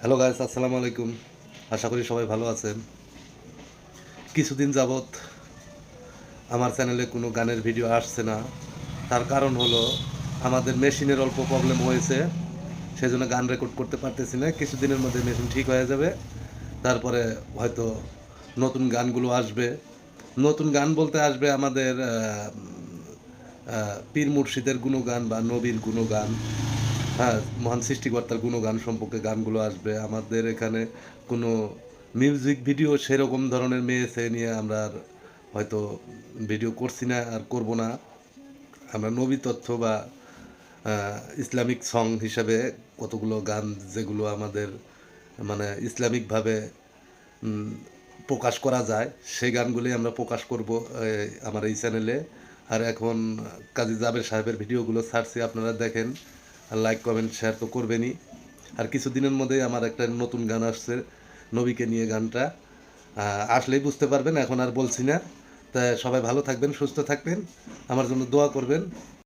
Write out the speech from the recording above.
Hello guys আসসালামু আলাইকুম। আশা করি সবাই ভালো আছেন। কিছুদিন যাবৎ আমার চ্যানেলে কোনো গানের ভিডিও আসছে না। তার কারণ হলো আমাদের মেশিনের অল্প প্রবলেম হয়েছে। সেই জন্য গান রেকর্ড করতে পারতেছি না। কিছুদিনের মধ্যে মেশিন ঠিক হয়ে যাবে। তারপরে হয়তো নতুন গানগুলো আসবে। নতুন গান বলতে আসবে আমাদের পীর মুর্শিদের গুণগান বা নবীর গুণগান। হ্যাঁ মহান সৃষ্টিকর্তার কোনো গান সম্পর্কে গানগুলো আসবে। আমাদের এখানে কোনো মিউজিক ভিডিও সেরকম ধরনের মেয়ে ছেলে নিয়ে আমরা আর হয়তো ভিডিও করছি না আর করব না। আমরা নবী তথ্য বা ইসলামিক সং হিসাবে কতগুলো গান যেগুলো আমাদের মানে ইসলামিকভাবে প্রকাশ করা যায়, সেই গানগুলি আমরা প্রকাশ করব আমার এই চ্যানেলে আর এখন কাজী জাবের সাহেবের ভিডিওগুলো ছাড়ছি, আপনারা দেখেন। আর লাইক কমেন্ট শেয়ার তো করবেনই। আর কিছুদিনের মধ্যেই আমার একটা নতুন গান আসছে, নবীকে নিয়ে গানটা। আসলেই বুঝতে পারবেন, এখন আর বলছি না। তা সবাই ভালো থাকবেন, সুস্থ থাকবেন। আমার জন্য দোয়া করবেন।